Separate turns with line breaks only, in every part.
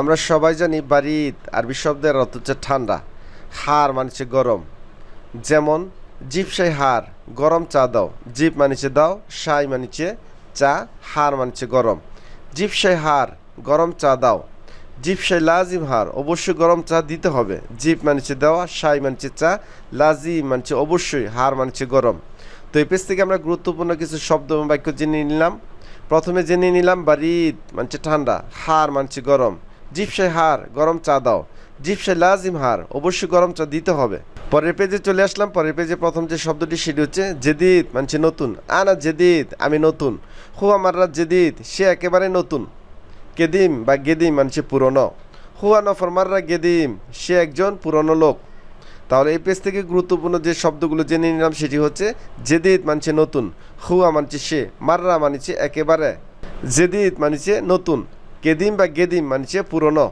আমরা সবাই জানি বাড়িত আরবি শব্দের অর্থ হচ্ছে ঠান্ডা হার মানছে গরম যেমন জিপ সাই হার গরম চা দাও জিপ মানিছে দাও সাই মানিছে চা হার মানছে গরম জিপ সাই হার গরম চা দাও জিপ সাই লাজিম হার অবশ্যই গরম চা দিতে হবে জিপ মানছে দেওয়া সাই মানছে চা লাজিম মানছে অবশ্যই হার মানছে গরম তো এই পেজ থেকে আমরা গুরুত্বপূর্ণ কিছু শব্দ বাক্য জেনে নিলাম প্রথমে জেনে নিলাম বারিদ মানছে ঠান্ডা হার মানছে গরম জিপসাই হার, গরম চা দাও। জিপসাই লাজিম হার, অবশ্যই গরম চা দিতে হবে। পরের পেজে চলে আসলাম। পরের পেজে প্রথম যে শব্দটি, সেটি হচ্ছে জেদিদ মানছে নতুন। আনা জেদিদ, আমি নতুন। হু আমাররা জেদিদ, সে একেবারে নতুন। কেদিম বা গেদিম মানছে পুরনো। হুয়া নফরমাররা গেদিম, সে একজন পুরনো লোক। তাহলে এই পেজ থেকে গুরুত্বপূর্ণ যে শব্দগুলো জেনে নিলাম, সেটি হচ্ছে জেদিদ মানছে নতুন। হুয়া মানছে সে মাররা মানছে একেবারে। জেদিদ মানছে নতুন। কেদিম বা গেদিম মানছে পুরনো,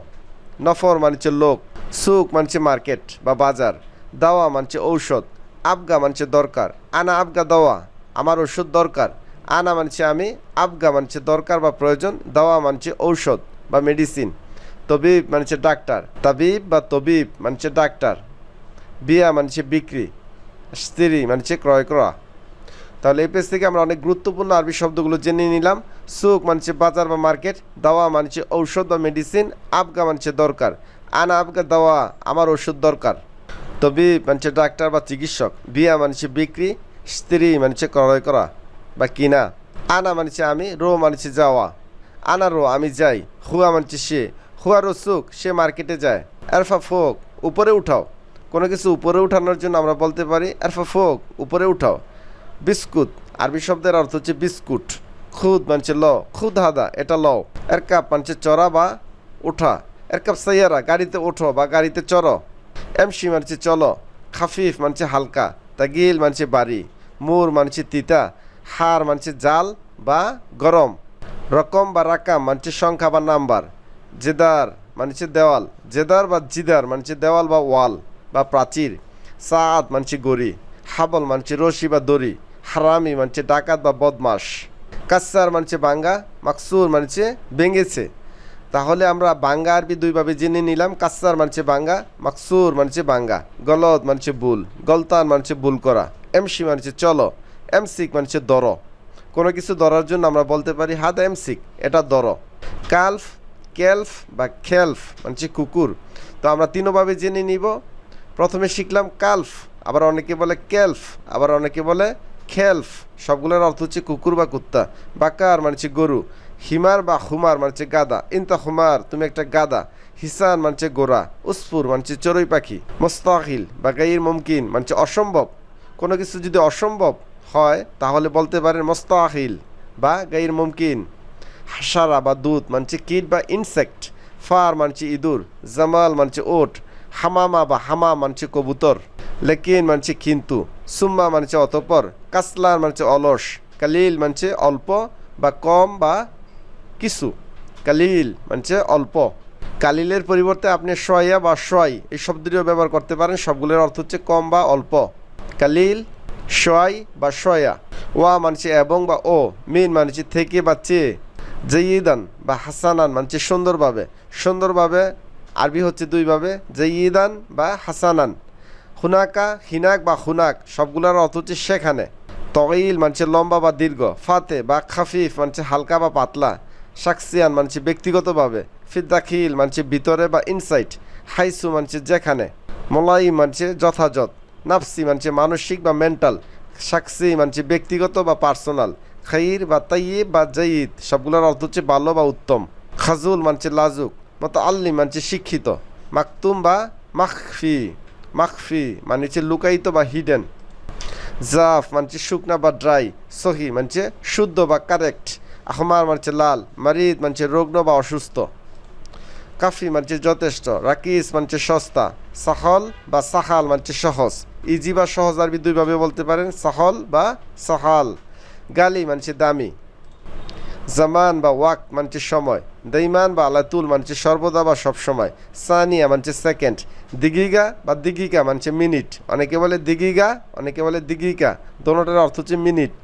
নফর মানছে লোক সুক মানছে মার্কেট বা বাজার, দাওয়া মানছে ঔষধ, আবগা মানছে দরকার, আনা আবগা দাওয়া, আমার ওষুধ দরকার, আনা মানছে আমি, আবগা মানছে দরকার বা প্রয়োজন, দাওয়া মানছে ঔষধ বা মেডিসিন তবিব মানছে ডাক্তার, তাবিব বা তবিব মানছে ডাক্তার, বিয়া মানছে বিক্রি, স্ত্রী মানছে ক্রয় করা তাহলে এই পেজ থেকে আমরা অনেক গুরুত্বপূর্ণ আরবি শব্দগুলো জেনে নিলাম। সুক মানছে বাজার বা মার্কেট, দাওয়া মানছে ঔষধ বা মেডিসিন আবগা মানছে দরকার। আনা আবগা, দাওয়া আমার ওষুধ দরকার। তবে মানছে ডাক্তার বা চিকিৎসক, বিয়া মানছে বিক্রি, স্ত্রী মানছে ক্রয় করা বা কিনা। আনা মানছে আমি, রো মানছে যাওয়া। আনা রো, আমি যাই, হুয়া মানছে সে। হুয়া রো সুক সে মার্কেটে যায়। আরফা ফোক, উপরে উঠাও। কোনো কিছু উপরে উঠানোর জন্য আমরা বলতে পারি, আরফা ফোক, উপরে উঠাও। বিস্কুট। আরবি শব্দের অর্থ হচ্ছে বিস্কুট। খুদ মানছে ল খুদ হাদা এটা লও। এর কাপ মানছে চড়া বা ওঠা। এর কাপ সাইয়ারা, গাড়িতে ওঠো বা গাড়িতে চড়ো। এমসি মানছে চলো। খাফিফ মানছে হালকা। তাগিল মানছে বাড়ি। মুর মানছে তিতা। হার মানছে জাল বা গরম। রকম বা রাকাম মানছে সংখ্যা বা নাম্বার। জেদার মানছে দেওয়াল। জেদার বা জিদার মানছে দেওয়াল বা ওয়াল বা প্রাচীর। সাদ মানছে গড়ি। হাবল মানছে রশি বা দড়ি। হারামি মানছে ডাকাত বা বদমাস কাসার মানছে বাঙ্গা, মাকসুর মানছে ভেঙেছে। তাহলে আমরা বাঙ্গা আরবি দুইভাবে জেনে নিলাম। কাসার মানছে বাঙ্গা, মাকসুর মানছে বাঙ্গা। গলত মানছে ভুল, গলতান মানছে ভুল করা। এমসি মানছে চলো, এমসিক মানছে দর। কোনো কিছু দরার জন্য আমরা বলতে পারি হাত এমসিক, এটা দর। কালফ, কেলফ বা খেলফ মানছে কুকুর। তো আমরা তিনোভাবে জেনে নিব। প্রথমে শিখলাম কালফ, আবার অনেকে বলে কেলফ, আবার অনেকে বলে খেলফ, সবগুলোর অর্থ হচ্ছে কুকুর বা কুত্তা, বাকার মানছে গরু, হিমার বা হুমার মানছে গাদা, ইন্তা হুমার, তুমি একটা গাদা, হিসান মানছে গোরা উসফুর মানছে চড়ুই পাখি মোস্তাহিল বা গাইর মুমকিন মানছে অসম্ভব। কোনো কিছু যদি অসম্ভব হয়, তাহলে বলতে পারেন মোস্তাহিল বা গাইর মুমকিন। হাসারা বা দুধ মানছে কিট বা ইনসেক্ট ফার মানছে ইঁদুর, জামাল মানছে ওট, হামামা বা হামা মানছে কবুতর। লেকিন মানছে কিন্তু, সুম্মা মানছে অতপর, কাসলান মানছে অলস, কালিল মানছে অল্প বা কম বা কিছু। কালিল মানছে অল্প। কালিলের পরিবর্তে আপনি সয়া বা সয় এই শব্দটিও ব্যবহার করতে পারেন, সবগুলোর অর্থ হচ্ছে কম বা অল্প। কালিল সয় বা সয়া ওয়া মানছে এবং বা ও, মিন মানছে থেকে বা চেয়ে জয়িদান বা হাসানান মানছে সুন্দরভাবে। সুন্দরভাবে আরবি হচ্ছে দুইভাবে, জয়িদান বা হাসানান। হুনাকা হিনাক বা হুনাক সবগুলোর অর্থ হচ্ছে সেখানে। তগিল মানছে লম্বা বা দীর্ঘ, ফাতে বা খাফিফ মানছে হালকা বা পাতলা সাকসিয়ান মানছে ব্যক্তিগতভাবে, ফিদ্দাখিল মানছে ভিতরে বা ইনসাইট হাইসু মানছে যেখানে মলাই মানছে যথাযথ, নাফসি মানছে মানসিক বা মেন্টাল সাকসি মানছে ব্যক্তিগত বা পার্সোনাল, খাইর বা তাইয়িব বা জাইদ সবগুলোর অর্থ হচ্ছে ভালো বা উত্তম, খাজুল মানছে লাজুক মতো আল্লি মানছে শিক্ষিত, মাকতুম বা মাখফি। মাখফি মানে হচ্ছে লুকায়িত বা হিডেন জাফ মানছে শুকনা বা ড্রাই সহি মানছে শুদ্ধ বা কারেক্ট আহমার মানছে লাল মারিদ মানছে রোগ্ন বা অসুস্থ কাফি মানছে যথেষ্ট রাকিস মানছে সস্তা সাহল বা সাহাল মানছে সহজ ইজি বা সহজ আরবি দুইভাবে বলতে পারেন সাহল বা সাহাল গালি মানছে দামি জামান বা ওয়াক মানছে সময় দৈমান বা আলাতুল মানছে সর্বদা বা সবসময় সানিয়া মানছে সেকেন্ড। দিগিগা বা দিগিকা মানছে মিনিট। অনেকে বলে দিগিগা, অনেকে বলে দিগিকা। দোনোটার অর্থ হচ্ছে মিনিট।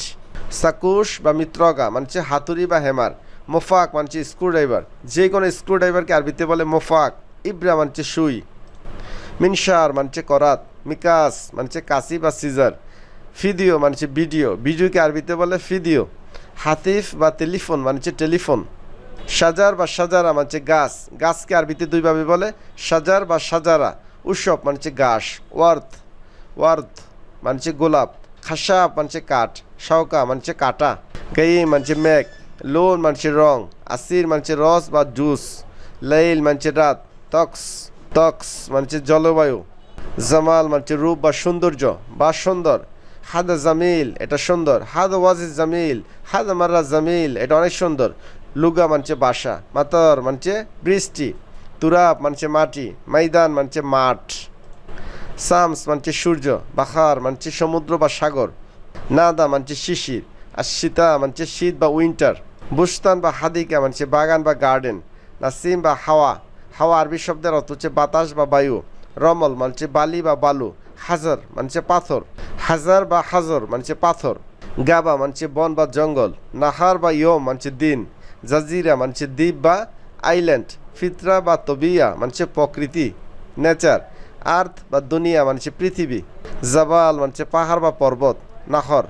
সাকুশ বা মিত্রগা মানছে হাতুড়ি বা হেমার। মোফাক মানছে স্ক্রুড্রাইভার। যে কোনো স্ক্রুড্রাইভারকে আরবিতে বলে মোফাক। ইব্রা মানছে সুই। মিনসার মানছে করাত। মিকাস মানছে কাশি বা সিজার। ফিদিও মানছে ভিডিও। ভিডিওকে আরবিতে বলে ফিদিও। হাতিফ বা টেলিফোন মানছে টেলিফোন। সাজার বা সাজারা মানছে গাছ গাছকে আরবিতে দুইভাবে বলে সাজার বা সাজারা উৎসব মানছে গাছ ওয়ার্থ ওয়ার্থ মানছে গোলাপ খাসা মানছে কাঠ শাওকা মানছে কাটা গাই মানছে মেঘ লোন মানছে রং আসির মানছে রস বা জুস লাইল মানছে রাত তক্স তক্স মানছে জলবায়ু জামাল মানছে রূপ বা সৌন্দর্য বা সুন্দর হাদা জামিল এটা সুন্দর হাদ ওয়াজিজ জামিল হাদ মার্রা জামিল এটা অনেক সুন্দর লুগা মানছে বাসা, মাতর মানছে বৃষ্টি, তুরাব মানছে মাটি, ময়দান মানছে মাঠ সামস মানছে সূর্য, বাখার মানছে সমুদ্র বা সাগর, নাদা মানছে শিশির আর সীতা মানছে শীত বা উইন্টার, বুস্তান বা হাদিকা মানছে বাগান বা গার্ডেন, নাসিম বা হাওয়া হাওয়া আরবি শব্দের অর্থ হচ্ছে বাতাস বা বায়ু, রমল মানছে বালি বা বালু, হাজার মানছে পাথর, হাজার বা হাজর মানছে পাথর, গাবা মানছে বন বা জঙ্গল, নাহার বা ইয়ম মানছে দিন জাজিরা, মানছে দ্বীপ বা আইল্যান্ড, ফিতরা বা তবিয়া, মানছে প্রকৃতি, নেচার, আর্থ বা দুনিয়া, মানছে পৃথিবী, জাবাল, মানছে পাহাড় বা পর্বত, নাহর,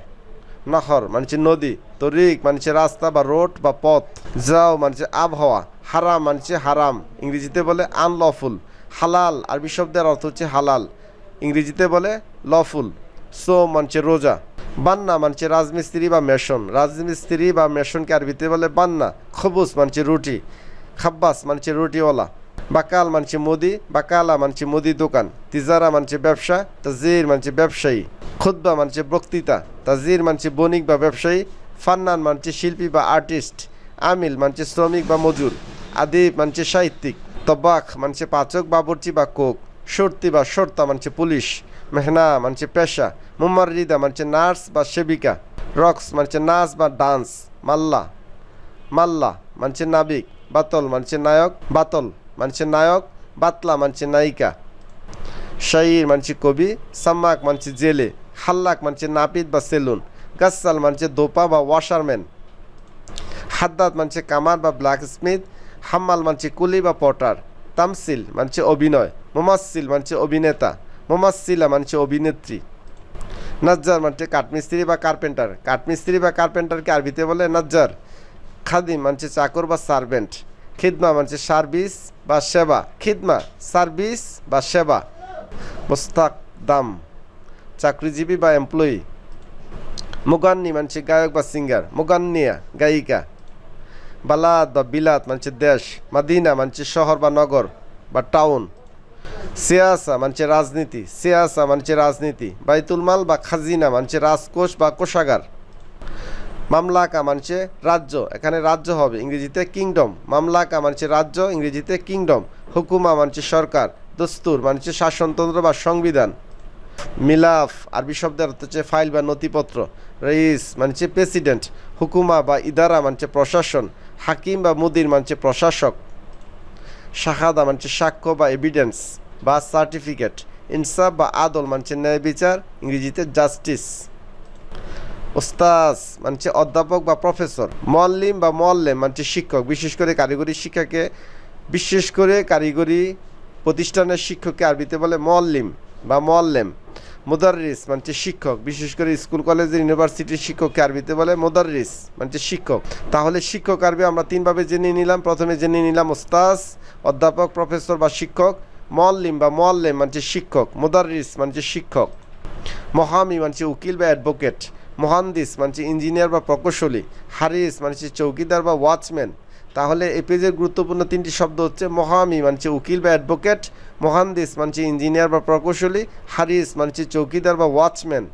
নহর, মানছে নদী, তরিক, মানছে রাস্তা বা রোড বা পথ, যাও, মানছে আবহাওয়া, হারাম, মানছে হারাম, ইংরেজিতে বলে আনলফুল হালাল, আরবি শব্দের অর্থ হচ্ছে হালাল, ইংরেজিতে বলে লফুল সো মানছে রোজা বান্না মানছে রাজমিস্ত্রি বা মেশন। রাজমিস্ত্রি বা মেশনকে আরবিতে বলে বান্না, খবুস মানছে রুটি, খাব্বাস মানছে রুটিওয়ালা, বাকাল মানছে মুদি, বাকালা মানছে মুদি দোকান, তিজারা মানছে ব্যবসা, তাজির মানছে ব্যবসায়ী, খুদ্া মানছে বক্তৃতা, তাজির মানছে বণিক বা ব্যবসায়ী, ফান্নান মানছে শিল্পী বা আর্টিস্ট, আমিল মানছে শ্রমিক বা মজুর, আদিব মানছে সাহিত্যিক, তবাক মানছে পাচক বাবুর্চি বা কোক, সর্তি বা সর্তা মানছে পুলিশ মেহনা, মানছে পেশা। মুমারিদা মানছে নার্স বা সেবিকা। রক্স, মানছে নাচ বা ডান্স। মাল্লা মাল্লা, মানছে নাবিক। বাতল, মানছে নায়ক। বাতল, মানছে নায়ক। বাতলা, মানছে নায়িকা। শাইর মানছে কবি। সাম্মাক, মানছে জেলে। হাল্লাক মানছে নাপিত বা সেলুন। গাসাল মানছে দোপা বা ওয়াশারম্যান। হাদ্দাদ মানছে কামার বা ব্ল্যাক স্মিথ হাম্মাল, মানছে কুলি বা পটার। তামসিল, মানছে অভিনয়। মোমাসিল মানছে অভিনেতা। মোমাসিলা মানছে অভিনেত্রী। নাজ্জার মানছে কাঠমিস্ত্রি বা কার্পেন্টার। কাঠমিস্ত্রি বা কার্পেন্টারকে আরবিতে বলে নাজ্জার। খাদিম মানছে চাকর বা সার্ভেন্ট। খিদমা মানছে সার্ভিস বা সেবা। খিদমা, সার্ভিস বা সেবা। মোস্তাক দাম চাকরিজীবী বা এমপ্লয়ি। মুগান্নি মানছে গায়ক বা সিঙ্গার। মুগান্নিয়া, গায়িকা। বালাদ বা বিলাত মানছে দেশ। মাদিনা মানছে শহর বা নগর বা টাউন। সিয়াসা, মানছে রাজনীতি। সিয়াসা, মানছে রাজনীতি। বাইতুল মাল বা খাজিনা, মানছে রাজকোষ বা কোষাগার। মামলাকা, মানছে রাজ্য। এখানে রাজ্য হবে, ইংরেজিতে কিংডম। মামলাকা, মানছে রাজ্য, ইংরেজিতে কিংডম। হুকুমা, মানছে সরকার। দস্তুর, মানছে শাসনতন্ত্র বা সংবিধান। মিলাফ, আরবি শব্দের অর্থ হচ্ছে ফাইল বা নথিপত্র। রইস, মানছে প্রেসিডেন্ট। হুকুমা বা ইদারা, মানছে প্রশাসন। হাকিম বা মুদির, মানছে প্রশাসক। শাহাদা মানছে সাক্ষ্য বা এভিডেন্স বা সার্টিফিকেট ইনসাফ বা আদল মানছে ন্যায় বিচার, ইংরেজিতে জাস্টিস ওস্তাজ মানছে অধ্যাপক বা প্রফেসর মল্লিম বা মল্লেম মানছে শিক্ষক, বিশেষ করে কারিগরি শিক্ষাকে, বিশেষ করে কারিগরি প্রতিষ্ঠানের শিক্ষককে আরবিতে বলে মল্লিম বা মল্লেম। মোদারিস মানছে শিক্ষক, বিশেষ করে স্কুল, কলেজের ইউনিভার্সিটির শিক্ষককে আরবিতে বলে? মোদারিস মানে শিক্ষক। তাহলে শিক্ষক, আরবি আমরা তিনভাবে জেনে নিলাম। প্রথমে জেনে নিলাম ওস্তাজ, অধ্যাপক, প্রফেসর বা শিক্ষক মল্লিম বা মল্লেম মানছে শিক্ষক। মোদারিস মানছে শিক্ষক। মহামি মানছে উকিল বা অ্যাডভোকেট। মহান্দিস মানছে ইঞ্জিনিয়ার বা প্রকৌশলী। হারিস মানছে চৌকিদার বা ওয়াচম্যান। তাহলে এই পেজের গুরুত্বপূর্ণ তিনটি শব্দ হচ্ছে মহামি মানছে উকিল বা অ্যাডভোকেট মহান্দিস মানছে ইঞ্জিনিয়ার বা প্রকৌশলী হারিস মানছে চৌকিদার বা ওয়াচম্যান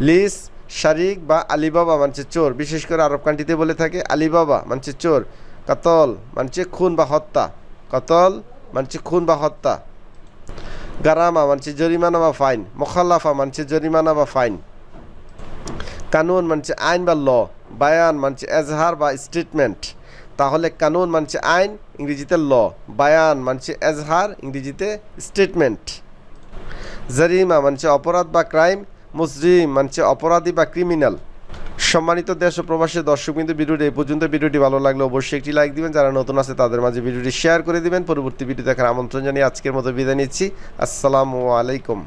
লিস শারিক বা আলিবাবা মানছে চোর বিশেষ করে আরব কান্ট্রিতে বলে থাকে আলিবাবা মানছে চোর কাতল মানছে খুন বা হত্যা কতল মানছে খুন বা হত্যা গারামা মানছে জরিমানা বা ফাইন মোখাল্লাফা মানছে জরিমানা বা ফাইন কানুন মানছে আইন বা ল বায়ান মানছে এজহার বা স্টেটমেন্ট তাহলে কানুন মানছে আইন, ইংরেজিতে ল। বায়ান মানছে এজহার, ইংরেজিতে স্টেটমেন্ট। জারিমা মানছে অপরাধ বা ক্রাইম, মুসরিম মানছে অপরাধী বা ক্রিমিনাল। সম্মানিত দেশ ও প্রবাসী দর্শক বিন্দু, ভিডিওটি এই পর্যন্ত। ভিডিওটি ভালো লাগলে অবশ্যই একটি লাইক দিবেন। যারা নতুন আছে, তাদের মাঝে ভিডিওটি শেয়ার করে দিবেন। পরবর্তী ভিডিও দেখার আমন্ত্রণ জানিয়ে আজকের মতো বিদায় নিচ্ছি। আসসালামু আলাইকুম।